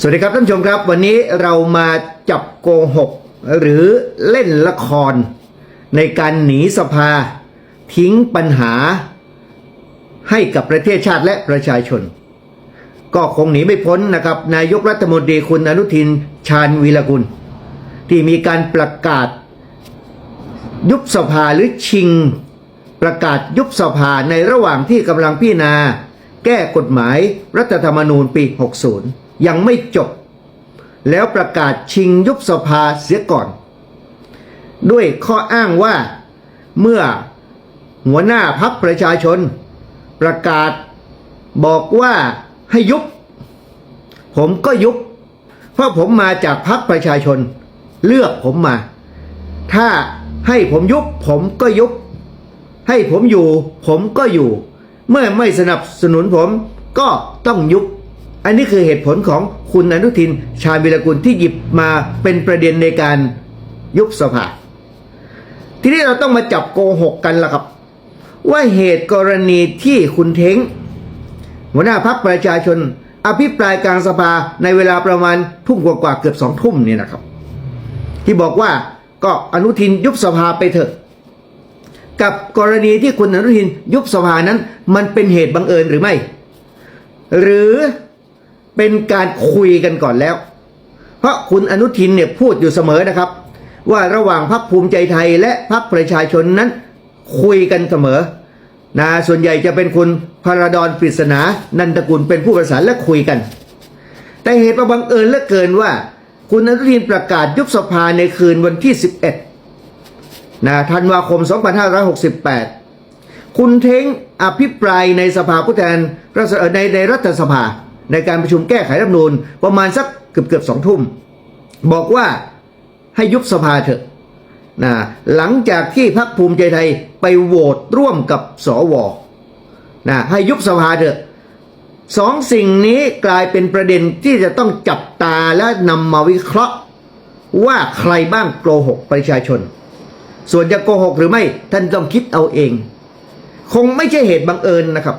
สวัสดีครับท่านผู้ชมครับ วันนี้เรามาจับโกหก หรือเล่นละคร ในการหนีสภา ทิ้งปัญหา ให้กับประเทศชาติและประชาชน ก็คงหนีไม่พ้นนะครับ นายกรัฐมนตรีคุณอนุทินชาญวีรกุล ที่มีการประกาศ ยุบสภาหรือชิง ประกาศยุบสภาในระหว่างที่กำลังพิจารณา แก้กฎหมายรัฐธรรมนูญปี 60 ยังไม่จบ แล้วประกาศชิงยุบสภาเสียก่อน ด้วยข้ออ้างว่าเมื่อหัวหน้าพักประชาชน ประกาศบอกว่าให้ยุบ ผมก็ยุบ เพราะผมมาจากพักประชาชน เลือกผมมา ถ้าให้ผมยุบผมก็ยุบ ให้ผมอยู่ ผมก็อยู่ เมื่อไม่สนับสนุนผมก็ต้องยุบ อันนี้คือเหตุผลของคุณอนุทิน ชาญวิรกุลที่หยิบมาเป็นประเด็นในการยุบสภา ทีนี้เราต้องมาจับโกหกกันละครับ ว่าเหตุกรณีที่คุณเท้งหัวหน้าพักประชาชน อภิปรายกลางสภาในเวลาประมาณทุ่มกว่าๆเกือบสองทุ่มเนี่ยนะครับ ที่บอกว่าก็อนุทินยุบสภาไปเถอะ กับกรณีที่คุณอนุทินยุบสภานั้น มันเป็นเหตุบังเอิญหรือไม่ หรือ เป็นการคุยกันก่อนแล้ว เพราะคุณอนุทินเนี่ยพูดอยู่เสมอนะครับ ว่าระหว่างพรรคภูมิใจไทยและพรรคประชาชนนั้นคุยกันเสมอนะส่วนใหญ่จะเป็นคุณพระดอนปริศนานันทกุลเป็นผู้ประสานและคุยกัน แต่เหตุมาบังเอิญเหลือเกินว่า คุณอนุทินประกาศยุบสภาในคืนวันที่ 11นะธันวาคม 2568 คุณเท้งอภิปรายในสภาผู้แทนในในรัฐสภา ในการประชุมแก้ไขรัฐมนูญประมาณสักเกือบเกือบสองทุ่ม บอกว่าให้ยุบสภาเถอะนะหลังจากที่พรรคภูมิใจไทยไปโหวตร่วมกับสวนะให้ยุบสภาเถอะสองสิ่งนี้กลายเป็นประเด็นที่จะต้องจับตาและนำมาวิเคราะห์ ว่าใครบ้างโกหกประชาชน ส่วนจะโกหกหรือไม่ท่านต้องคิดเอาเอง คงไม่ใช่เหตุบังเอิญนะครับ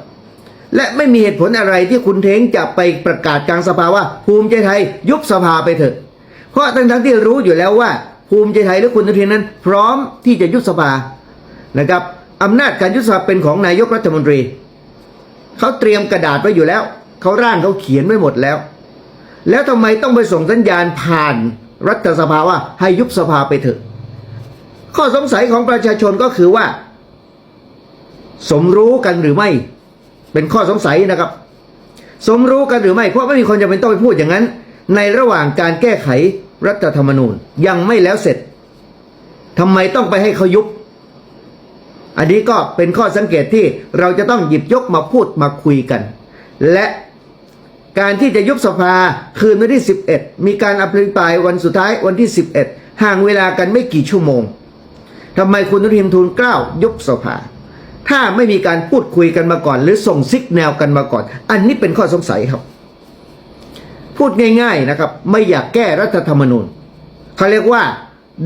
และไม่มีเหตุผลอะไรที่คุณเท้งจะไปประกาศกลางสภาว่า ภูมิใจไทยยุบสภาไปเถอะ เพราะทั้งทั้งที่รู้อยู่แล้วว่า ภูมิใจไทยและคุณอนุทินนั้น พร้อมที่จะยุบสภานะครับอำนาจการยุบสภาเป็นของนายกรัฐมนตรี เขาเตรียมกระดาษไว้อยู่แล้วเขาร่างเขาเขียนไว้หมดแล้ว แล้วทำไมต้องไปส่งสัญญาณผ่านรัฐสภาว่าให้ยุบสภาไปเถอะ ข้อสงสัยของประชาชนก็คือว่า สมรู้กันหรือไม่ เป็นข้อสงสัยนะครับ สมรู้กันหรือไม่เพราะไม่มีคนจะเป็นต้องไปพูดอย่างนั้น ในระหว่างการแก้ไขรัฐธรรมนูญยังไม่แล้วเสร็จทำไมต้องไปให้เขายุบอันนี้ก็เป็นข้อสังเกตที่เราจะต้องหยิบยกมาพูดมาคุยกัน และการที่จะยุบสภาคืนวันที่ 11 มีการอภิปรายวันสุดท้ายวันที่ 11 ห่างเวลากันไม่กี่ชั่วโมงทำไมคุณนุทินทูลเกล้ายุบสภา ถ้าไม่มีการพูดคุยกันมาก่อน หรือส่งซิกแนวกันมาก่อน อันนี้เป็นข้อสงสัยครับ พูดง่าย ๆนะครับ ไม่อยากแก้รัฐธรรมนูญเขาเรียกว่า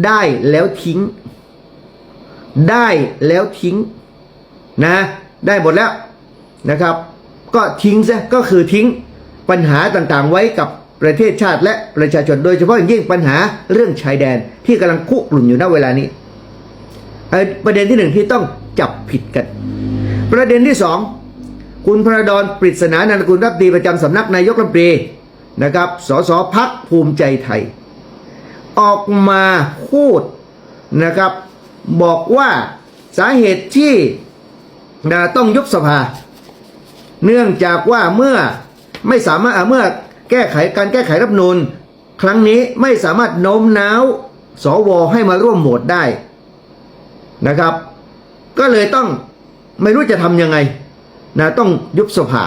ได้แล้วทิ้ง ได้แล้วทิ้งนะ ได้หมดแล้วนะครับ ก็ทิ้งซะก็คือทิ้งปัญหาต่างๆไว้กับประเทศชาติและประชาชนโดยเฉพาะอย่างยิ่งปัญหาเรื่องชายแดนที่กำลังคุกรุ่นอยู่ณเวลานี้ประเด็นที่หนึ่งที่ต้อง จับผิดกัน ประเด็นที่สองคุณพระดอนปริศนานันกุลรับดีประจำสำนักนายกรัฐมนตรีนะครับสสพักภูมิใจไทย ออกมาพูดนะครับ บอกว่าสาเหตุที่นะต้องยุบสภา เนื่องจากว่าเมื่อไม่สามารถอะเมื่อแก้ไขการแก้ไขรัฐธรรมนูญครั้งนี้ไม่สามารถโน้มน้าวสวให้มาร่วมโหวตได้นะครับ ก็เลยต้องไม่รู้จะทำยังไงนะต้องยุบสภา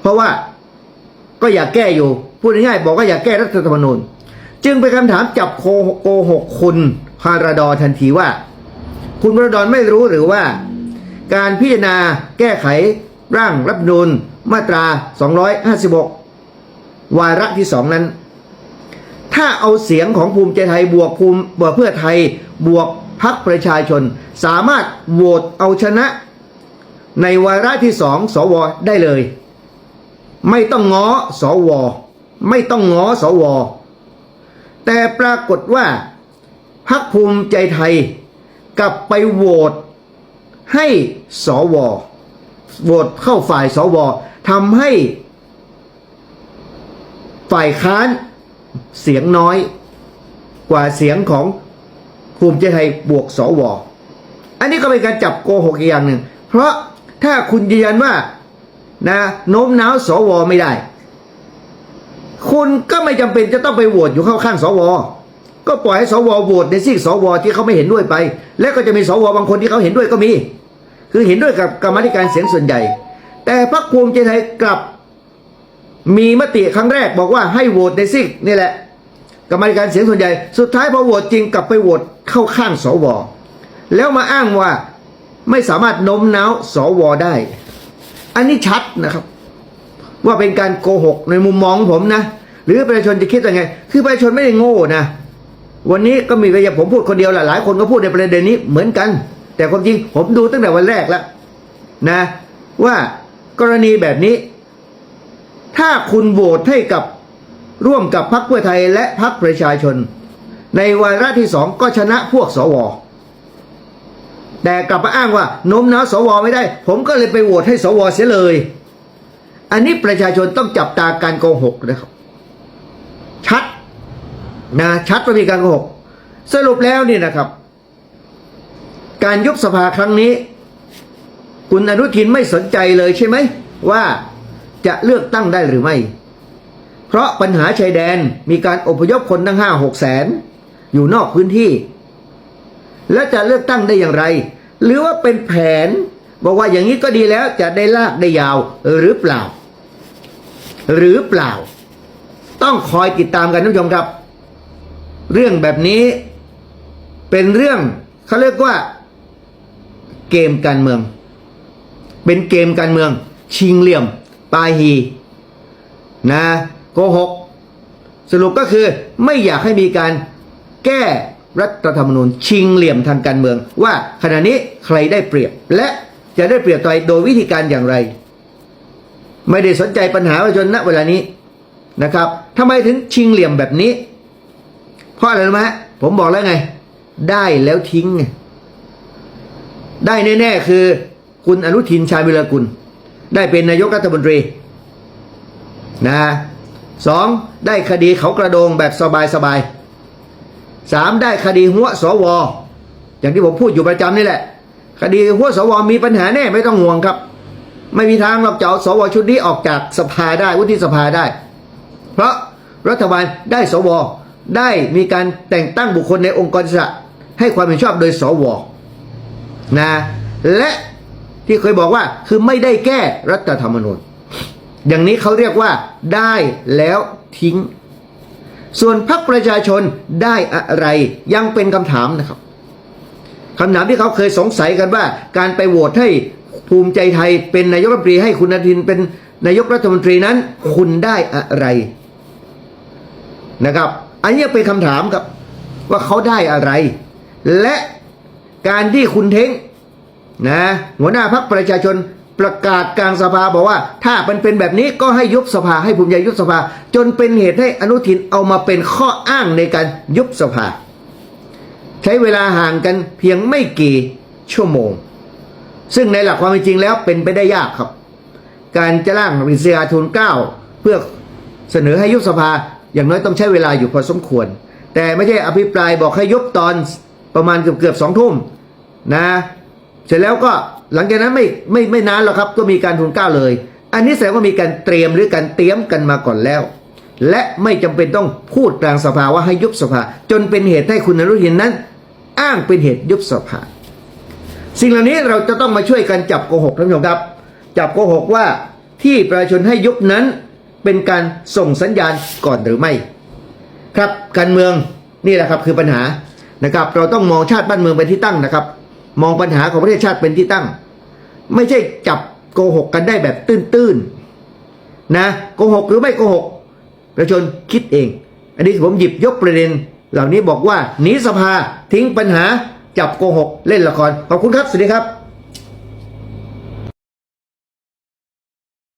เพราะว่าก็อยากแก้อยู่ พูดง่ายๆบอกว่าอยากแก้รัฐธรรมนูญ จึงเป็นคำถามจับโคโกหกคุณพาราดอทันทีว่า คุณพาราดอนไม่รู้หรือว่า การพิจารณาแก้ไขร่างรัฐธรรมนูญมาตรา 256 วาระที่สองนั้น ถ้าเอาเสียงของภูมิใจไทยบวกภูมิบวกเพื่อไทยบวก พักประชาชน สามารถโหวตเอาชนะ ในวาระที่สองสวได้เลย ไม่ต้องง้อสว ไม่ต้องง้อสว แต่ปรากฏว่าพรรคภูมิใจไทยกลับไปโหวตให้สวโหวตเข้าฝ่ายสวทำให้ ฝ่ายค้านเสียงน้อยกว่าเสียงของ ภูมิใจไทยบวกสวอันนี้ก็เป็นการจับโกหกอีกอย่างหนึ่ง เพราะถ้าคุณยืนยันว่านะโน้มน้าวสวไม่ได้ คุณก็ไม่จำเป็นจะต้องไปโหวตอยู่เข้าข้างสว ก็ปล่อยให้สวโหวตในซีกสวที่เขาไม่เห็นด้วยไป และก็จะมีสวบางคนที่เขาเห็นด้วยก็มี คือเห็นด้วยกับกรรมธิการเสียงส่วนใหญ่ แต่พรรคภูมิใจไทยกลับมีมติครั้งแรกบอกว่าให้โหวตในซีกนี่แหละ กรรมการเสียงส่วนใหญ่ สุดท้ายพอโหวตจริงกลับไปโหวตเข้าข้างสว แล้วมาอ้างว่าไม่สามารถโน้มน้าวสวได้ อันนี้ชัดนะครับ ว่าเป็นการโกหกในมุมมองของผมนะ หรือประชาชนจะคิดยังไง คือประชาชนไม่ได้โง่นะ วันนี้ก็มีไปอย่างผมพูดคนเดียวแหละหลายคนก็พูดในประเด็นนี้เหมือนกัน แต่ความจริงผมดูตั้งแต่วันแรกแล้วนะว่ากรณีแบบนี้ ถ้าคุณโหวตให้กับ ร่วมกับพรรคเพื่อไทยและพรรคประชาชน ในวาระที่สองก็ชนะพวกสว แต่กลับมาอ้างว่าโน้มน้าวสวไม่ได้ ผมก็เลยไปโหวตให้สวเสียเลย อันนี้ประชาชนต้องจับตาการโกหกนะครับ ชัดนะชัดว่ามีการโกหก สรุปแล้วนี่นะครับ การยุบสภาครั้งนี้ คุณอนุทินไม่สนใจเลยใช่ไหมว่าจะเลือกตั้งได้หรือไม่ เพราะปัญหาชายแดนมีการอพยพคนตั้งห้าหกแสนอยู่นอกพื้นที่ แล้วจะเลือกตั้งได้อย่างไร หรือว่าเป็นแผน บอกว่าอย่างนี้ก็ดีแล้วจะได้ลากได้ยาวหรือเปล่า หรือเปล่า ต้องคอยติดตามกันท่านผู้ชมครับ เรื่องแบบนี้เป็นเรื่องเขาเรียกว่า เกมการเมือง เป็นเกมการเมือง ชิงเหลี่ยม ปาฮี นะ โกหก สรุปก็คือไม่อยากให้มีการแก้รัฐธรรมนูญชิงเหลี่ยมทางการเมือง ว่าขณะนี้ใครได้เปรียบ และจะได้เปรียบตัวโดยวิธีการอย่างไร ไม่ได้สนใจปัญหาประชาชนณเวลานี้นะครับทำไมถึงชิงเหลี่ยมแบบนี้ เพราะอะไรรู้ไหมผมบอกแล้วไง ได้แล้วทิ้งไงได้แน่ๆคือ คุณอนุทินชาญวิรกุล ได้เป็นนายกรัฐมนตรี นะ สองได้คดีเขากระโดงแบบสบายสบายสามได้คดีหัวสว อย่างที่ผมพูดอยู่ประจำนี่แหละ คดีหัวสวมีปัญหาแน่ไม่ต้องห่วงครับ ไม่มีทางเราจะเอาสวชุดนี้ออกจากสภาได้วุฒิสภาได้ เพราะรัฐบาลได้สว ได้มีการแต่งตั้งบุคคลในองค์กรอิสระให้ความเห็นชอบโดยสวนะและที่เคยบอกว่าคือไม่ได้แก้รัฐธรรมนูญ อย่างนี้เขาเรียกว่าได้แล้วทิ้ง ส่วนพรรคประชาชนได้อะไรยังเป็นคำถามนะครับคำถามที่เขาเคยสงสัยกันว่า การไปโหวตให้ภูมิใจไทยเป็นนายกรัฐมนตรีให้คุณอนุทินเป็นนายกรัฐมนตรีนั้น คุณได้อะไรนะครับ อันนี้เป็นคำถามครับว่าเขาได้อะไร และการที่คุณเท้งนะหัวหน้าพักประชาชน ประกาศกลางสภาบอกว่า ถ้ามันเป็นแบบนี้ก็ให้ยุบสภาให้ภูมิใจยุบสภา จนเป็นเหตุให้อนุทินเอามาเป็นข้ออ้างในการยุบสภา ใช้เวลาห่างกันเพียงไม่กี่ชั่วโมง ซึ่งในหลักความเป็นจริงแล้วเป็นไปได้ยากครับ การจะร่างริษยาทูลเก้าเพื่อเสนอให้ยุบสภาอย่างน้อยต้องใช้เวลาอยู่พอสมควร แต่ไม่ใช่อภิปรายบอกให้ยุบตอนประมาณเกือบเกือบสองทุ่มนะ เสร็จแล้วก็หลังจากนั้นไม่ไม่ไม่นานหรอกครับ ก็มีการทุนเกล้าเลย อันนี้แสดงว่ามีการเตรียมหรือการเตรียมกันมาก่อนแล้ว และไม่จำเป็นต้องพูดกลางสภาว่าให้ยุบสภา จนเป็นเหตุให้คุณอนุทินนั้น อ้างเป็นเหตุยุบสภา สิ่งเหล่านี้เราจะต้องมาช่วยกันจับโกหกท่านผู้ชมครับ จับโกหกว่าที่ประชาชนให้ยุบนั้นเป็นการส่งสัญญาณก่อนหรือไม่ ครับการเมืองนี่แหละครับคือปัญหานะครับ เราต้องมองชาติบ้านเมืองเป็นที่ตั้งนะครับ มองปัญหาของประเทศชาติเป็นที่ตั้ง ไม่ใช่จับโกหกกันได้แบบตื้นๆนะโกหกหรือไม่โกหกประชาชนคิดเอง อันนี้ผมหยิบยกประเด็น เหล่านี้บอกว่าหนีสภาทิ้งปัญหาจับโกหกเล่นละครขอบคุณครับสวัสดีครับ